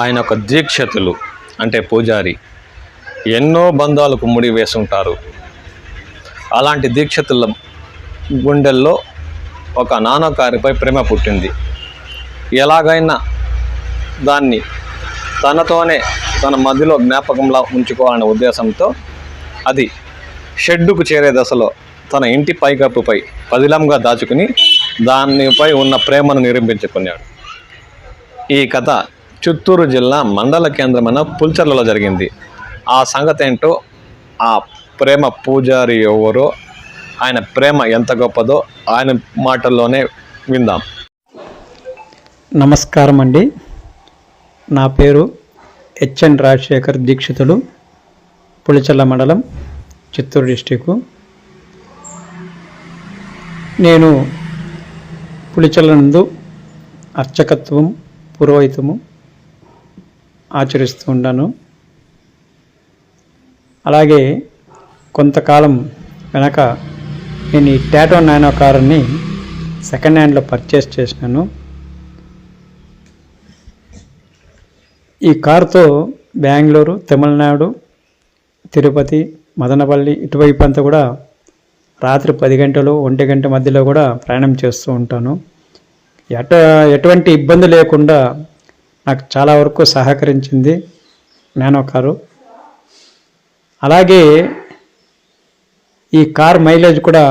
ఆయన ఒక దీక్షతులు అంటే పూజారి. ఎన్నో బంధాలకు ముడి వేసుంటారు. అలాంటి దీక్షతుల గుండెల్లో ఒక నాన్నకారిపై ప్రేమ పుట్టింది. ఎలాగైనా దాన్ని తనతోనే తన మధ్యలో జ్ఞాపకంలా ఉంచుకోవాలనే ఉద్దేశంతో అది షెడ్డుకు చేరే దశలో తన ఇంటి పైకప్పుపై పదిలంగా దాచుకుని దానిపై ఉన్న ప్రేమను నిరూపించుకున్నాడు. ఈ కథ చిత్తూరు జిల్లా మండల కేంద్రమైన పుల్చర్లలో జరిగింది. ఆ సంగతి ఏంటో ఆ ప్రేమ పూజారి ఎవరో ఆయన ప్రేమ ఎంత గొప్పదో ఆయన మాటల్లోనే విందాం. నమస్కారం అండి. నా పేరు హెచ్ఎన్ రాజశేఖర్ దీక్షితులు పులిచల్ల మండలం చిత్తూరు డిస్టిక్ నేను పులిచల్ల నందు అర్చకత్వం పురోహితము ఆచరిస్తూ ఉన్నాను అలాగే కొంతకాలం వెనక నేను ఈ టాటో నానో కారుని సెకండ్ హ్యాండ్లో పర్చేస్ చేసినాను. ఈ కారుతో బెంగళూరు తమిళనాడు తిరుపతి మదనపల్లి ఇటువైపు అంతా కూడా రాత్రి పది గంటలు ఒంటి గంట మధ్యలో కూడా ప్రయాణం చేస్తూ ఉంటాను. ఎట ఎటువంటి ఇబ్బంది లేకుండా నాకు చాలా వరకు సహకరించింది మేనో కారు. అలాగే ఈ కార్ మైలేజ్ కూడా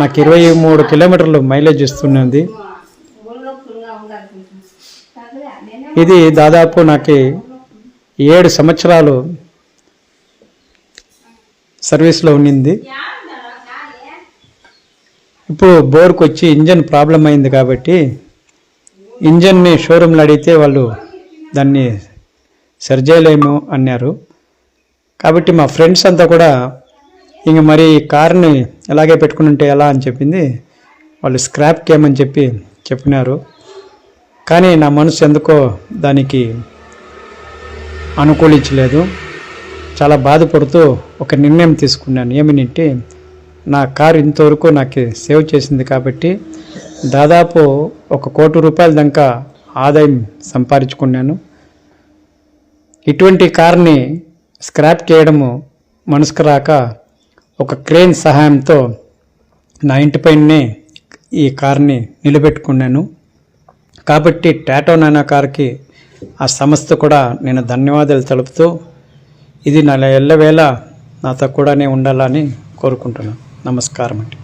నాకు ఇరవై మూడు కిలోమీటర్లు మైలేజ్ ఇస్తున్నది. ఇది దాదాపు నాకు ఏడు సంవత్సరాలు సర్వీస్లో ఉండింది ఇప్పుడు బోర్కు వచ్చి ఇంజన్ ప్రాబ్లం అయింది కాబట్టి ఇంజన్ని షోరూంలో అడిగితే వాళ్ళు దాన్ని సరిచేయలేము అన్నారు. కాబట్టి మా ఫ్రెండ్స్ అంతా కూడా ఇంక మరి కార్ని ఎలాగే పెట్టుకుని ఉంటే ఎలా అని చెప్పింది. వాళ్ళు స్క్రాప్ ఏమని చెప్పి చెప్పినారు. కానీ నా మనసు ఎందుకో దానికి అనుకూలించలేదు. చాలా బాధపడుతూ ఒక నిర్ణయం తీసుకున్నాను. ఏమనంటే నా కారు ఇంతవరకు నాకు సేవ్ చేసింది కాబట్టి దాదాపు ఒక కోటి రూపాయల దాకా ఆదాయం సంపాదించుకున్నాను. ఇటువంటి కార్ని స్క్రాప్ చేయడము మనసుకు రాక ఒక క్రేన్ సహాయంతో నా ఇంటిపైనే ఈ కార్ని నిలబెట్టుకున్నాను. కాబట్టి టాటో నానా కార్కి ఆ సంస్థ కూడా నేను ధన్యవాదాలు తెలుపుతూ ఇది నా ఎల్లవేళ నాతో కూడానే ఉండాలని కోరుకుంటున్నాను. నమస్కారం అండి